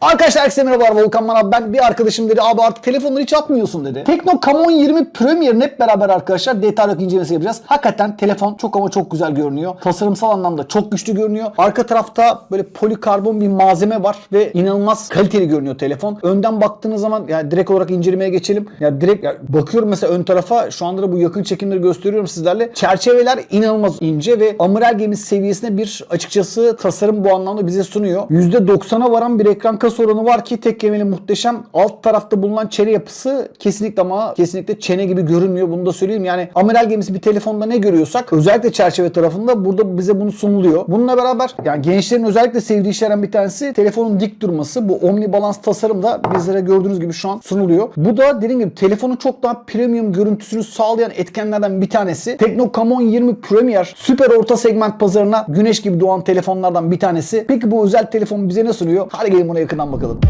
Arkadaşlar herkese merhabalar Volkan Manav ben bir arkadaşım dedi abi artık telefonları hiç atmıyorsun dedi. Tekno Camon 20 Premier'in hep beraber arkadaşlar detaylı incelemesi yapacağız. Hakikaten telefon çok ama çok güzel görünüyor. Tasarımsal anlamda çok güçlü görünüyor. Arka tarafta böyle polikarbon bir malzeme var ve inanılmaz kaliteli görünüyor telefon. Önden baktığınız zaman yani direkt olarak incelemeye geçelim. Ya direkt ya bakıyorum mesela ön tarafa şu anda da bu yakın çekimleri gösteriyorum sizlerle. Çerçeveler inanılmaz ince ve amiral gemisi seviyesinde bir açıkçası tasarım bu anlamda bize sunuyor. %90'a varan bir ekran kas oranı var ki tek gemili muhteşem. Alt tarafta bulunan çene yapısı kesinlikle ama kesinlikle çene gibi görünmüyor. Bunu da söyleyeyim. Yani amiral gemisi bir telefonda ne görüyorsak özellikle çerçeve tarafında burada bize bunu sunuluyor. Bununla beraber yani gençlerin özellikle sevdiği şeylerden bir tanesi telefonun dik durması. Bu Omni Balance tasarım da bizlere gördüğünüz gibi şu an sunuluyor. Bu da dediğim gibi telefonun çok daha premium görüntüsünü sağlayan etkenlerden bir tanesi. Tekno Camon 20 Premier süper orta segment pazarına güneş gibi doğan telefonlardan bir tanesi. Peki bu özel telefon bize ne sunuyor? Hadi gelin buna yakından bakalım.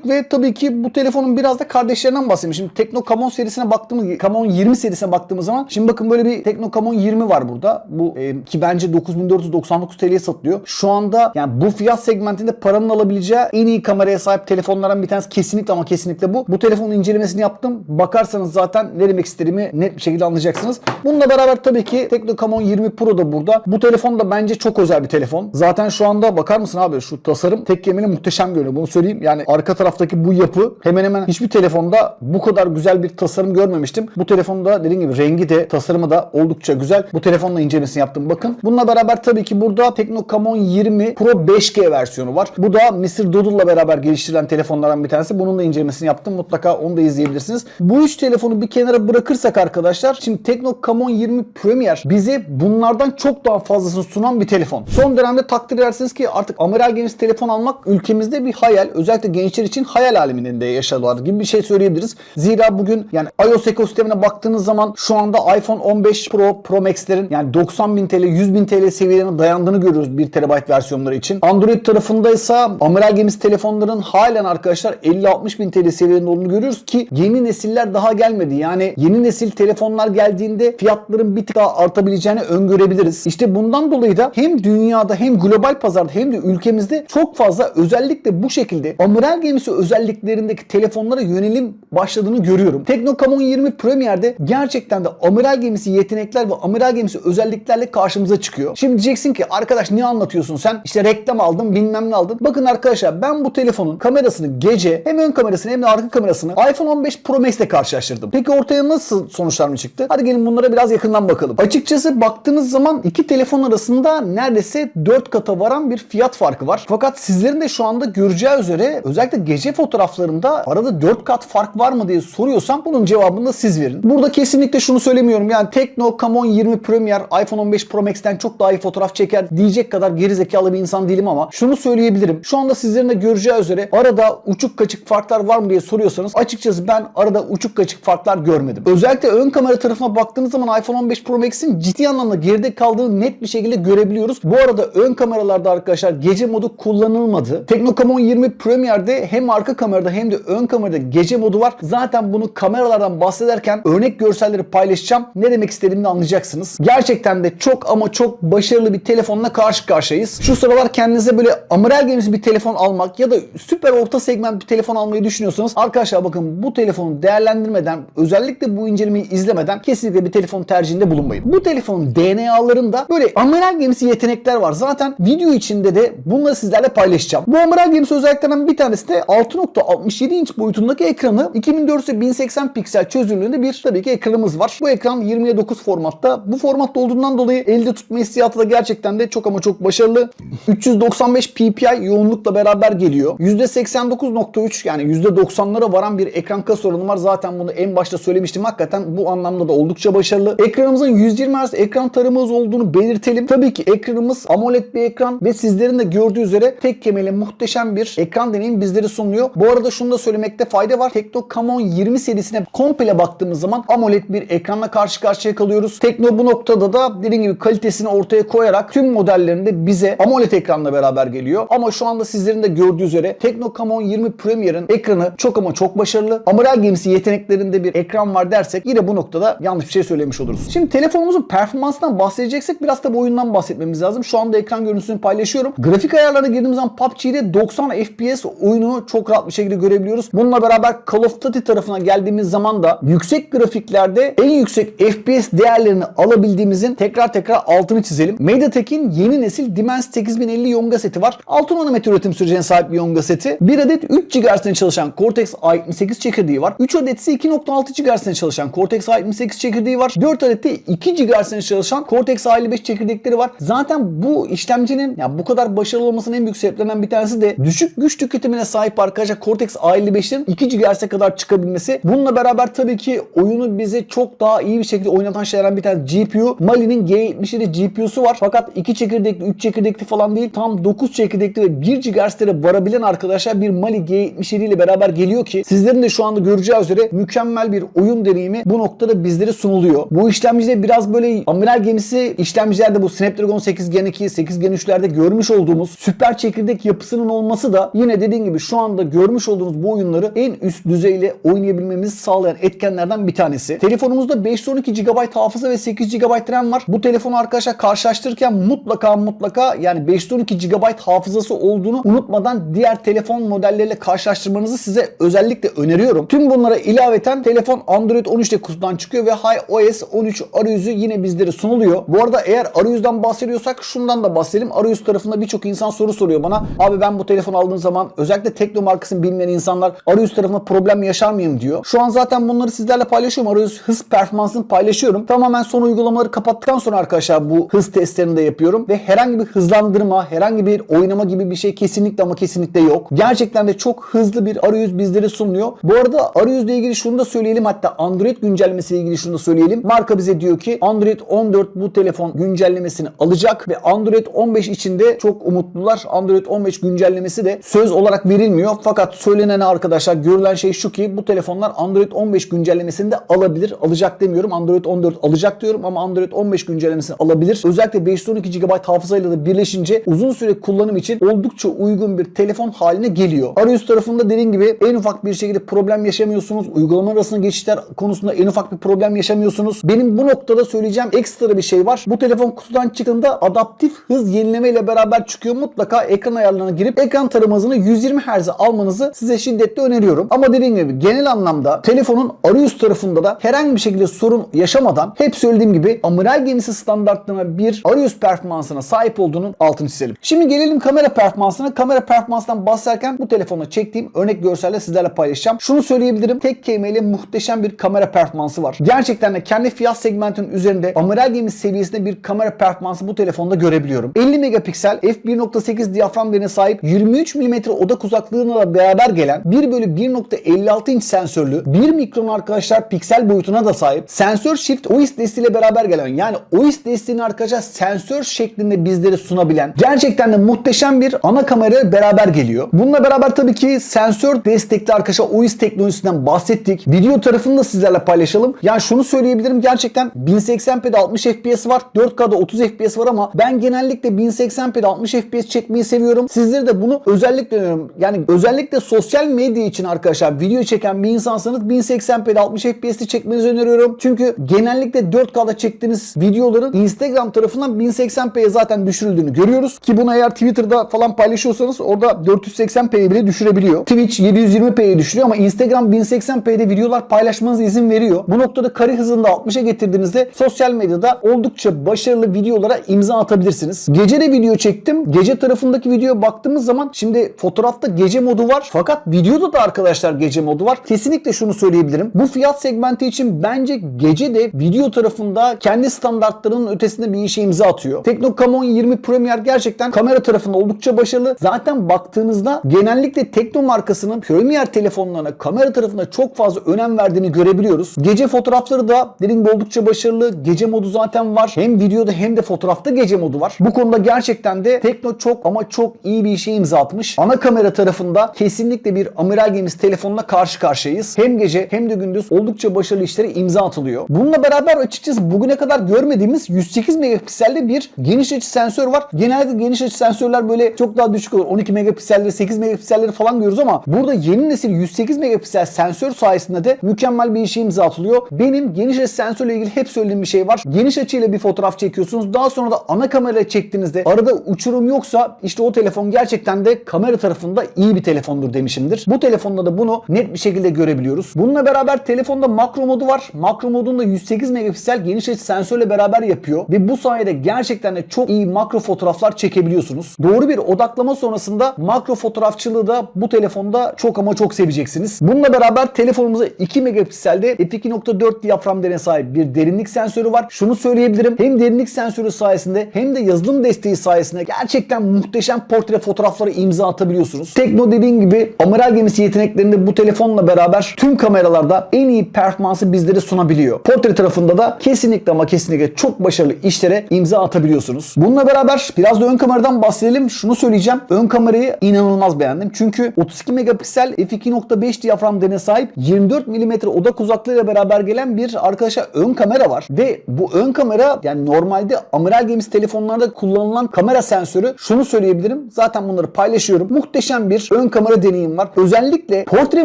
Koyduk ve tabii ki bu telefonun biraz da kardeşlerinden bahsedeyim. Şimdi Tekno Camon serisine baktığımız, Camon 20 serisine baktığımız zaman şimdi bakın böyle bir Tekno Camon 20 var burada. Bu e, ki bence 9499 TL'ye satılıyor. Şu anda yani bu fiyat segmentinde paranın alabileceği en iyi kameraya sahip telefonlardan bir tanesi kesinlikle ama kesinlikle bu. Bu telefonun incelemesini yaptım. Bakarsanız zaten ne demek istediğimi net bir şekilde anlayacaksınız. Bununla beraber tabii ki Tekno Camon 20 Pro da burada. Bu telefon da bence çok özel bir telefon. Zaten şu anda bakar mısın abi şu tasarım tek gemini muhteşem görünüyor. Bunu söyleyeyim. Yani arka taraftaki bu yapı hemen hemen hiçbir telefonda bu kadar güzel bir tasarım görmemiştim. Bu telefonda dediğim gibi rengi de tasarımı da oldukça güzel. Bu telefonla incelemesini yaptım bakın. Bununla beraber tabii ki burada Tekno Camon 20 Pro 5G versiyonu var. Bu da Mr. Doodle'la beraber geliştirilen telefonlardan bir tanesi. Bunun da incelemesini yaptım. Mutlaka onu da izleyebilirsiniz. Bu üç telefonu bir kenara bırakırsak arkadaşlar şimdi Tekno Camon 20 Premier bize bunlardan çok daha fazlasını sunan bir telefon. Son dönemde takdir edersiniz ki artık amiral gemisi telefon almak ülkemizde bir hayal. Özellikle gençler için hayal aleminde yaşadılar gibi bir şey söyleyebiliriz. Zira bugün yani iOS ekosistemine baktığınız zaman şu anda iPhone 15 Pro, Pro Max'lerin yani 90 bin TL, 100 bin TL seviyelerine dayandığını görüyoruz 1 TB versiyonları için. Android tarafında ise amiral gemisi telefonların halen arkadaşlar 50-60 bin TL seviyelerinde olduğunu görüyoruz ki yeni nesiller daha gelmedi. Yani yeni nesil telefonlar geldiğinde fiyatların bir tık daha artabileceğini öngörebiliriz. İşte bundan dolayı da hem dünyada hem global pazarda hem de ülkemizde çok fazla özellikle bu şekilde amiral gemisi özelliklerindeki telefonlara yönelim başladığını görüyorum. Tekno Camon 20 Premier'de gerçekten de amiral gemisi yetenekler ve amiral gemisi özelliklerle karşımıza çıkıyor. Şimdi diyeceksin ki arkadaş ne anlatıyorsun sen? İşte reklam aldım bilmem ne aldım. Bakın arkadaşlar ben bu telefonun kamerasını gece hem ön kamerasını hem de arka kamerasını iPhone 15 Pro Max ile karşılaştırdım. Peki ortaya nasıl sonuçlar mı çıktı? Hadi gelin bunlara biraz yakından bakalım. Açıkçası baktığınız zaman iki telefon arasında neredeyse 4 kata varan bir fiyat farkı var. Fakat sizlerin de şu anda göreceği üzere özellikle gece fotoğraflarında arada 4 kat fark var mı diye soruyorsam bunun cevabını da siz verin. Burada kesinlikle şunu söylemiyorum. Yani Tekno Camon 20 Premier iPhone 15 Pro Max'ten çok daha iyi fotoğraf çeker diyecek kadar gerizekalı bir insan değilim ama şunu söyleyebilirim. Şu anda sizlerin de göreceği üzere arada uçuk kaçık farklar var mı diye soruyorsanız açıkçası ben arada uçuk kaçık farklar görmedim. Özellikle ön kamera tarafına baktığınız zaman iPhone 15 Pro Max'in ciddi anlamda geride kaldığını net bir şekilde görebiliyoruz. Bu arada ön kameralarda arkadaşlar gece modu kullanılmadı. Tekno Camon 20 Premier'de hem arka kamerada hem de ön kamerada gece modu var. Zaten bunu kameralardan bahsederken örnek görselleri paylaşacağım. Ne demek istediğimi anlayacaksınız. Gerçekten de çok ama çok başarılı bir telefonla karşı karşıyayız. Şu sıralar kendinize böyle amiral gemisi bir telefon almak ya da süper orta segment bir telefon almayı düşünüyorsanız arkadaşlar bakın bu telefonu değerlendirmeden özellikle bu incelemeyi izlemeden kesinlikle bir telefon tercihinde bulunmayın. Bu telefonun DNA'larında böyle amiral gemisi yetenekler var. Zaten video içinde de bunları sizlerle paylaşacağım. Bu amiral gemisi özellikle özelliklerinden bir tanesi de 6.67 inç boyutundaki ekranı 2400 1080 piksel çözünürlüğünde bir tabii ki ekranımız var. Bu ekran 20'ye 9 formatta. Bu formatta olduğundan dolayı elde tutma hissiyatı da gerçekten de çok ama çok başarılı. 395 ppi yoğunlukla beraber geliyor. %89.3 yani %90'lara varan bir ekran kas oranı var. Zaten bunu en başta söylemiştim. Hakikaten bu anlamda da oldukça başarılı. Ekranımızın 120 Hz ekran tarımımız olduğunu belirtelim. Tabii ki ekranımız AMOLED bir ekran ve sizlerin de gördüğü üzere tek kemeli muhteşem bir ekran deneyim bizlere sunuyor. Bu arada şunu da söylemekte fayda var. Tekno Camon 20 serisine komple baktığımız zaman AMOLED bir ekranla karşı karşıya kalıyoruz. Tekno bu noktada da dediğim gibi kalitesini ortaya koyarak tüm modellerinde bize AMOLED ekranla beraber geliyor. Ama şu anda sizlerin de gördüğü üzere Tekno Camon 20 Premier'ın ekranı çok ama çok başarılı. Amiral gemisi yeteneklerinde bir ekran var dersek yine bu noktada yanlış bir şey söylemiş oluruz. Şimdi telefonumuzun performansından bahsedeceksek biraz da bu oyundan bahsetmemiz lazım. Şu anda ekran görüntüsünü paylaşıyorum. Grafik ayarlarına girdiğimiz zaman PUBG'de 90 FPS oyunu çok rahat bir şekilde görebiliyoruz. Bununla beraber Call of Duty tarafına geldiğimiz zaman da yüksek grafiklerde en yüksek FPS değerlerini alabildiğimizin tekrar tekrar altını çizelim. MediaTek'in yeni nesil Dimens 8050 Yonga seti var. 6 nanometre üretim sürecine sahip bir Yonga seti. Bir adet 3 GHz'den çalışan Cortex A78 çekirdeği var. 3 adet ise 2.6 GHz'den çalışan Cortex A78 çekirdeği var. 4 adet de 2 GHz'den çalışan Cortex A55 çekirdekleri var. Zaten bu işlemcinin ya bu kadar başarılı olmasının en büyük sebeplerinden bir tanesi de düşük güç tüketimine sahip arkadaşlar Cortex A55'lerin 2 GHz'e kadar çıkabilmesi. Bununla beraber tabii ki oyunu bize çok daha iyi bir şekilde oynatan şeylerden bir tanesi GPU. Mali'nin G77 GPU'su var. Fakat 2 çekirdekli, 3 çekirdekli falan değil. Tam 9 çekirdekli ve 1 GHz'lere varabilen arkadaşlar bir Mali G77 ile beraber geliyor ki sizlerin de şu anda göreceği üzere mükemmel bir oyun deneyimi bu noktada bizlere sunuluyor. Bu işlemcide biraz böyle amiral gemisi işlemcilerde bu Snapdragon 8 Gen 2, 8 Gen 3'lerde görmüş olduğumuz süper çekirdek yapısının olması da yine dediğim gibi şu anda görmüş olduğunuz bu oyunları en üst düzeyle oynayabilmemizi sağlayan etkenlerden bir tanesi. Telefonumuzda 512 GB hafıza ve 8 GB RAM var. Bu telefonu arkadaşlar karşılaştırırken mutlaka mutlaka yani 512 GB hafızası olduğunu unutmadan diğer telefon modelleriyle karşılaştırmanızı size özellikle öneriyorum. Tüm bunlara ilaveten telefon Android 13 ile kutudan çıkıyor ve iOS 13 arayüzü yine bizlere sunuluyor. Bu arada eğer arayüzden bahsediyorsak şundan da bahsedelim. Arayüz tarafında birçok insan soru soruyor bana. Abi ben bu telefonu aldığım zaman özellikle Tekno markasını bilmeyen insanlar arayüz tarafında problem yaşar mıyım diyor. Şu an zaten bunları sizlerle paylaşıyorum. Arayüz hız performansını paylaşıyorum. Tamamen son uygulamaları kapattıktan sonra arkadaşlar bu hız testlerini de yapıyorum ve herhangi bir hızlandırma, herhangi bir oynama gibi bir şey kesinlikle ama kesinlikle yok. Gerçekten de çok hızlı bir arayüz bizlere sunuluyor. Bu arada arayüzle ilgili şunu da söyleyelim hatta Android güncellemesiyle ilgili şunu da söyleyelim. Marka bize diyor ki Android 14 bu telefon güncellemesini alacak ve Android 15 içinde çok umutlular. Android 15 güncellemesi de söz olarak verilmiyor. Fakat söylenen arkadaşlar görülen şey şu ki bu telefonlar Android 15 güncellemesini de alabilir. Alacak demiyorum. Android 14 alacak diyorum ama Android 15 güncellemesini alabilir. Özellikle 512 GB hafızayla da birleşince uzun süre kullanım için oldukça uygun bir telefon haline geliyor. Arayüz tarafında dediğim gibi en ufak bir şekilde problem yaşamıyorsunuz. Uygulama arasında geçişler konusunda en ufak bir problem yaşamıyorsunuz. Benim bu noktada söyleyeceğim ekstra bir şey var. Bu telefon kutudan çıkında adaptif hız yenileme ile beraber çıkıyor. Mutlaka ekran ayarlarına girip ekran tarama hızını 120 Hz'e almanızı size şiddetle öneriyorum. Ama dediğim gibi genel anlamda telefonun arayüz tarafında da herhangi bir şekilde sorun yaşamadan hep söylediğim gibi amiral gemisi standartlarına bir arayüz performansına sahip olduğunun altını çizelim. Şimdi gelelim kamera performansına. Kamera performansından bahsederken bu telefonla çektiğim örnek görselle sizlerle paylaşacağım. Şunu söyleyebilirim. Tek kelimeyle muhteşem bir kamera performansı var. Gerçekten de kendi fiyat segmentinin üzerinde amiral gemisi seviyesinde bir kamera performansı bu telefonda görebiliyorum. 50 megapiksel f1.8 diyafram değerine sahip 23 mm odak uzaklığına beraber gelen 1 bölü 1.56 inç sensörlü 1 mikron arkadaşlar piksel boyutuna da sahip. Sensör shift OIS desteğiyle beraber gelen yani OIS desteğini arkadaşlar sensör şeklinde bizlere sunabilen gerçekten de muhteşem bir ana kamera beraber geliyor. Bununla beraber tabii ki sensör destekli arkadaşlar OIS teknolojisinden bahsettik. Video tarafını da sizlerle paylaşalım. Yani şunu söyleyebilirim gerçekten 1080p'de 60 FPS var. 4K'da 30 FPS var ama ben genellikle 1080p'de 60 FPS çekmeyi seviyorum. Sizlere de bunu özellikle öneriyorum. Yani özellikle sosyal medya için arkadaşlar video çeken bir insansanız 1080p'de 60 FPS'te çekmenizi öneriyorum. Çünkü genellikle 4K'da çektiğiniz videoların Instagram tarafından 1080p'ye zaten düşürüldüğünü görüyoruz. Ki bunu eğer Twitter'da falan paylaşıyorsanız orada 480p'ye bile düşürebiliyor. Twitch 720p'ye düşürüyor ama Instagram 1080p'de videolar paylaşmanıza izin veriyor. Bu noktada kare hızını da 60'a getirdiğinizde sosyal medyada oldukça başarılı videolara imza atabilirsiniz. Gece de video çektim. Gece tarafındaki videoya baktığımız zaman şimdi fotoğrafta modu var. Fakat videoda da arkadaşlar gece modu var. Kesinlikle şunu söyleyebilirim. Bu fiyat segmenti için bence gece de video tarafında kendi standartlarının ötesinde bir işe imza atıyor. Tekno Camon 20 Premier gerçekten kamera tarafında oldukça başarılı. Zaten baktığınızda genellikle Tekno markasının Premier telefonlarına kamera tarafında çok fazla önem verdiğini görebiliyoruz. Gece fotoğrafları da dediğim gibi oldukça başarılı. Gece modu zaten var. Hem videoda hem de fotoğrafta gece modu var. Bu konuda gerçekten de Tekno çok ama çok iyi bir işe imza atmış. Ana kamera tarafında kesinlikle bir amiral gemisi telefonla karşı karşıyayız. Hem gece hem de gündüz oldukça başarılı işlere imza atılıyor. Bununla beraber açıkçası bugüne kadar görmediğimiz 108 megapikselli bir geniş açı sensör var. Genelde geniş açı sensörler böyle çok daha düşük olur. 12 megapikselleri, 8 megapikselleri falan görüyoruz ama burada yeni nesil 108 megapiksel sensör sayesinde de mükemmel bir işe imza atılıyor. Benim geniş açı sensörle ilgili hep söylediğim bir şey var. Geniş açıyla bir fotoğraf çekiyorsunuz. Daha sonra da ana kamera çektiğinizde arada uçurum yoksa işte o telefon gerçekten de kamera tarafında iyi bir telefondur demişimdir. Bu telefonda da bunu net bir şekilde görebiliyoruz. Bununla beraber telefonda makro modu var. Makro modunu da 108 megapiksel geniş açı sensörle beraber yapıyor ve bu sayede gerçekten de çok iyi makro fotoğraflar çekebiliyorsunuz. Doğru bir odaklama sonrasında makro fotoğrafçılığı da bu telefonda çok ama çok seveceksiniz. Bununla beraber telefonumuza 2 megapikselde f2.4 diyafram değerine sahip bir derinlik sensörü var. Şunu söyleyebilirim. Hem derinlik sensörü sayesinde hem de yazılım desteği sayesinde gerçekten muhteşem portre fotoğrafları imza atabiliyorsunuz. Tekno dediğim gibi amiral gemisi yeteneklerinde bu telefonla beraber tüm kameralarda en iyi performansı bizlere sunabiliyor. Portre tarafında da kesinlikle ama kesinlikle çok başarılı işlere imza atabiliyorsunuz. Bununla beraber biraz da ön kameradan bahsedelim. Şunu söyleyeceğim. Ön kamerayı inanılmaz beğendim. Çünkü 32 megapiksel f2.5 diyafram değerine sahip 24 mm odak uzaklığıyla beraber gelen bir arkadaşa ön kamera var. Ve bu ön kamera yani normalde amiral gemisi telefonlarda kullanılan kamera sensörü şunu söyleyebilirim. Zaten bunları paylaşıyorum. Muhteşem bir ön kamera deneyim var. Özellikle portre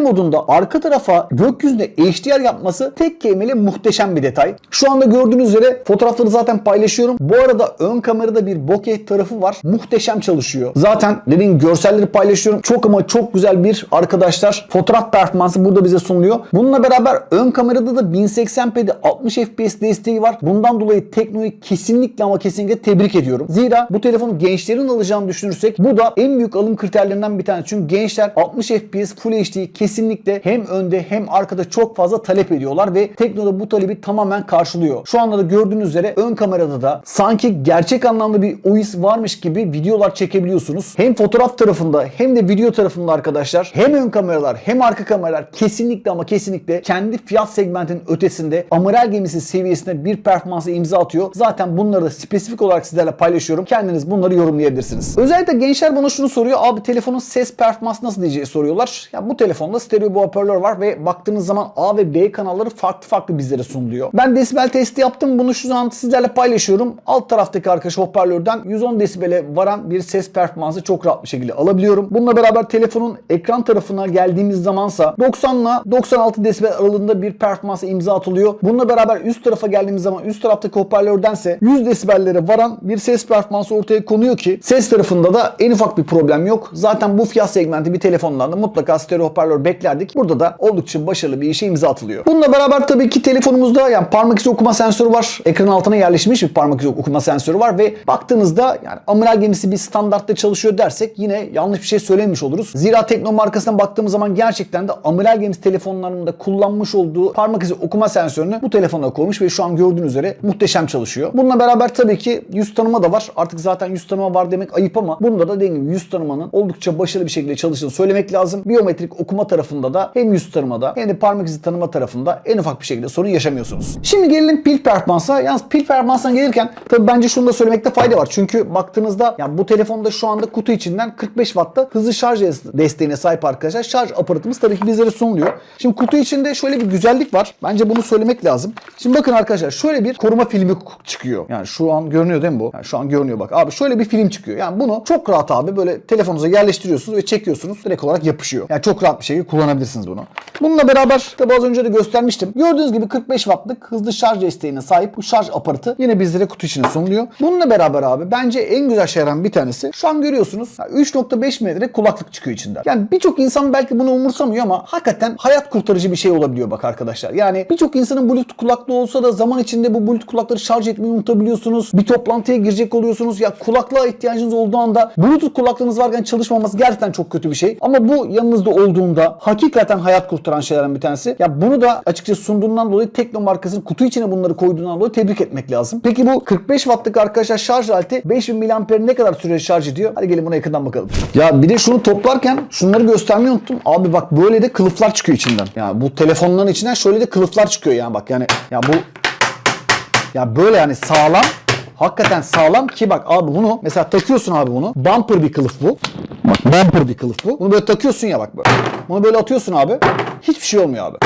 modunda arka tarafa gökyüzünde HDR yapması tek kelimeyle muhteşem bir detay. Şu anda gördüğünüz üzere fotoğrafları zaten paylaşıyorum. Bu arada ön kamerada bir bokeh tarafı var. Muhteşem çalışıyor. Zaten dediğim görselleri paylaşıyorum. Çok ama çok güzel bir arkadaşlar fotoğraf performansı burada bize sunuluyor. Bununla beraber ön kamerada da 1080p'de 60 FPS desteği var. Bundan dolayı Tekno'yu kesinlikle ama kesinlikle tebrik ediyorum. Zira bu telefonu gençlerin alacağını düşünürsek bu da en büyük alım kriterlerinden bir tanesi. Çünkü gençler 60 FPS Full HD kesinlikle hem önde hem arkada çok fazla talep ediyorlar ve Tekno'da bu talebi tamamen karşılıyor. Şu anda da gördüğünüz üzere ön kamerada da sanki gerçek anlamda bir OIS varmış gibi videolar çekebiliyorsunuz. Hem fotoğraf tarafında hem de video tarafında arkadaşlar hem ön kameralar hem arka kameralar kesinlikle ama kesinlikle kendi fiyat segmentinin ötesinde amiral gemisi seviyesinde bir performansa imza atıyor. Zaten bunları da spesifik olarak sizlerle paylaşıyorum. Kendiniz bunları yorumlayabilirsiniz. Özellikle gençler bana şunu soruyor. Abi telefonun ses performansı nasıl diye soruyorlar. Ya bu telefonda stereo bu hoparlör var ve baktığınız zaman A ve B kanalları farklı farklı bizlere sunuluyor. Ben desibel testi yaptım. Bunu şu an sizlerle paylaşıyorum. Alt taraftaki arkadaş hoparlörden 110 desibele varan bir ses performansı çok rahat bir şekilde alabiliyorum. Bununla beraber telefonun ekran tarafına geldiğimiz zamansa 90 ile 96 desibel aralığında bir performansa imza atılıyor. Bununla beraber üst tarafa geldiğimiz zaman üst taraftaki hoparlördense 100 desibellere varan bir ses performansı ortaya konuyor ki ses tarafında da en ufak bir problem yok. Zaten bu fiyat segmenti bir telefondan da mutlaka stereo hoparlör beklerdik. Burada da oldukça başarılı bir işe imza atılıyor. Bununla beraber tabii ki telefonumuzda yani parmak izi okuma sensörü var. Ekran altına yerleşmiş bir parmak izi okuma sensörü var ve baktığınızda yani amiral gemisi bir standartta çalışıyor dersek yine yanlış bir şey söylemiş oluruz. Zira Tekno markasına baktığımız zaman gerçekten de amiral gemisi telefonlarında kullanmış olduğu parmak izi okuma sensörünü bu telefona koymuş ve şu an gördüğünüz üzere muhteşem çalışıyor. Bununla beraber tabii ki yüz tanıma da var. Artık zaten yüz tanıma var demek ayıp ama bunda da dediğim gibi yüz tanımanın oldukça başarılı bir şekilde çalıştığını söylemek lazım. Biyometrik okuma tarafında da hem yüz tanımada hem de parmak izi tanıma tarafında en ufak bir şekilde sorun yaşamıyorsunuz. Şimdi gelelim pil performansına. Yalnız pil performansına gelirken tabii bence şunu da söylemekte fayda var. Çünkü baktığınızda yani bu telefonda şu anda kutu içinden 45 Watt'ta hızlı şarj desteğine sahip arkadaşlar. Şarj aparatımız tabii ki bizlere sunuluyor. Şimdi kutu içinde şöyle bir güzellik var. Bence bunu söylemek lazım. Şimdi bakın arkadaşlar şöyle bir koruma filmi çıkıyor. Yani şu an görünüyor değil mi bu? Yani şu an görünüyor bak. Abi şöyle bir film çıkıyor. Yani bunu çok rahat abi böyle telefonunuza yerleştiriyorsunuz ve çekiyorsunuz. Direkt olarak yapışıyor. Yani çok rahat bir şekilde kullanabilirsiniz bunu. Bununla beraber tabi az önce de göstermiştim. Gördüğünüz gibi 45 wattlık hızlı şarj desteğine sahip bu şarj aparatı yine bizlere kutu içine sunuluyor. Bununla beraber abi bence en güzel şeylerden bir tanesi şu an görüyorsunuz ya 3.5 metre kulaklık çıkıyor içinden. Yani birçok insan belki bunu umursamıyor ama hakikaten hayat kurtarıcı bir şey olabiliyor bak arkadaşlar. Yani birçok insanın Bluetooth kulaklığı olsa da zaman içinde bu Bluetooth kulakları şarj etmeyi unutabiliyorsunuz. Bir toplantıya girecek oluyorsunuz. Ya kulaklığa ihtiyacınız olduğu anda Bluetooth kulaklığınız varken çalışmaması gerçekten çok kötü bir şey. Ama bu yanınızda olduğunda hakikaten hayat kurtaran şeylerden bir tanesi. Ya bunu da açıkçası sunduğundan dolayı Tekno markasının kutu içine bunları koyduğundan dolayı tebrik etmek lazım. Peki bu 45 wattlık arkadaşlar şarj aleti 5000 mAh ne kadar süre şarj ediyor? Hadi gelin buna yakından bakalım. Ya bir de şunu toplarken şunları göstermeyi unuttum. Abi bak böyle de kılıflar çıkıyor içinden. Ya bu telefonların içinden şöyle de kılıflar çıkıyor yani bak yani ya bu ya böyle yani sağlam Hakikaten sağlam ki bak abi bunu mesela takıyorsun abi bunu. Bumper bir kılıf bu. Bak bumper bir kılıf bu. Bunu böyle takıyorsun ya bak böyle. Bunu böyle atıyorsun abi. Hiçbir şey olmuyor abi.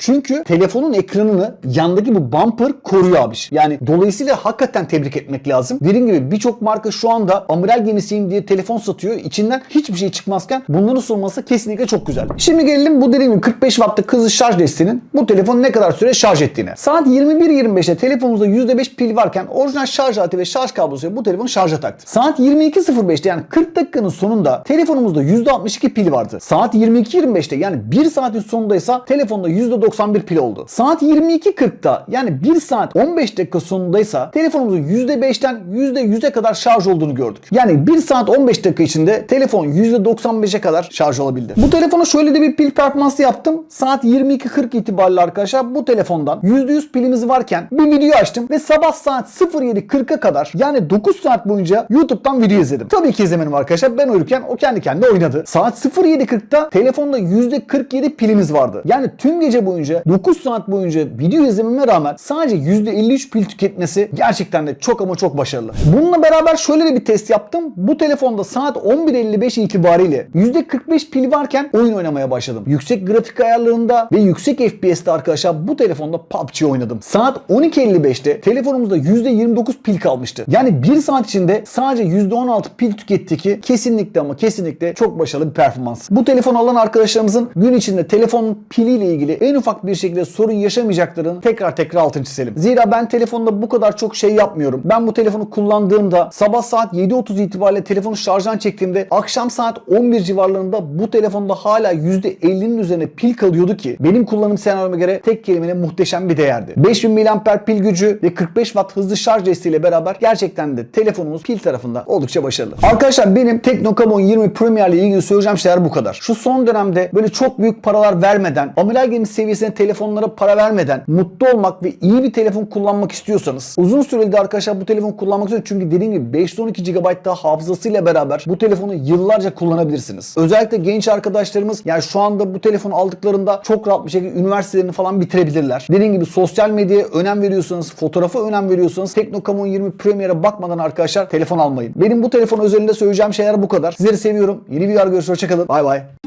Çünkü telefonun ekranını yandaki bu bumper koruyor abi. Yani dolayısıyla hakikaten tebrik etmek lazım. Dediğim gibi birçok marka şu anda amiral gemisiyim diye telefon satıyor. İçinden hiçbir şey çıkmazken bunların sunması kesinlikle çok güzel. Şimdi gelelim bu dediğim gibi 45 wattlık hızlı şarj desteğinin bu telefon ne kadar süre şarj ettiğine. Saat 21.25'te telefonumuzda %5 pil varken orijinal şarj aleti ve şarj kablosuyla bu telefonu şarja taktım. Saat 22.05'te yani 40 dakikanın sonunda telefonumuzda %62 pil vardı. Saat 22.25'te yani 1 saatin sonundaysa telefonda %91 pil oldu. Saat 22.40'da yani 1 saat 15 dakika sonundaysa telefonumuzun %5'ten %100'e kadar şarj olduğunu gördük. Yani 1 saat 15 dakika içinde telefon %95'e kadar şarj olabildi. Bu telefona şöyle de bir pil performansı yaptım. Saat 22.40 itibariyle arkadaşlar bu telefondan %100 pilimiz varken bir video açtım ve sabah saat 07.40'a kadar yani 9 saat boyunca YouTube'dan video izledim. Tabii ki izlemedim arkadaşlar. Ben uyurken o kendi kendine oynadı. Saat 07.40'da telefonda %47 pilimiz vardı. Yani tüm gece boyunca 9 saat boyunca video izlememe rağmen sadece %53 pil tüketmesi gerçekten de çok ama çok başarılı. Bununla beraber şöyle de bir test yaptım. Bu telefonda saat 11.55 itibariyle %45 pil varken oyun oynamaya başladım. Yüksek grafik ayarlarında ve yüksek FPS'te arkadaşlar bu telefonda PUBG oynadım. Saat 12.55'te telefonumuzda %29 pil kalmıştı. Yani 1 saat içinde sadece %16 pil tüketti ki kesinlikle ama kesinlikle çok başarılı bir performans. Bu telefon alan arkadaşlarımızın gün içinde telefon piliyle ilgili en ufak bir şekilde sorun yaşamayacaklarını tekrar tekrar altını çizelim. Zira ben telefonda bu kadar çok şey yapmıyorum. Ben bu telefonu kullandığımda sabah saat 7.30 itibariyle telefonu şarjdan çektiğimde akşam saat 11 civarlarında bu telefonda hala %50'nin üzerine pil kalıyordu ki benim kullanım senaryoma göre tek kelimeyle muhteşem bir değerdi. 5000 mAh pil gücü ve 45 watt hızlı şarj desteğiyle beraber gerçekten de telefonumuz pil tarafında oldukça başarılı. Arkadaşlar benim Tekno Camon 20 Premier ile ilgili söyleyeceğim şeyler bu kadar. Şu son dönemde böyle çok büyük paralar vermeden, amiral gemisi seviyesine telefonlara para vermeden mutlu olmak ve iyi bir telefon kullanmak istiyorsanız uzun süreli de arkadaşlar bu telefonu kullanmak istiyorsanız çünkü dediğim gibi 512 GB daha hafızasıyla beraber bu telefonu yıllarca kullanabilirsiniz. Özellikle genç arkadaşlarımız yani şu anda bu telefonu aldıklarında çok rahat bir şekilde üniversitelerini falan bitirebilirler. Dediğim gibi sosyal medyaya önem veriyorsanız, fotoğrafa önem veriyorsanız Tekno Camon 20 Premier'e bakmadan arkadaşlar telefon almayın. Benim bu telefon özelinde söyleyeceğim şeyler bu kadar. Sizleri seviyorum. Yeni videolar görüşürüz. Hoşçakalın. Bay bay.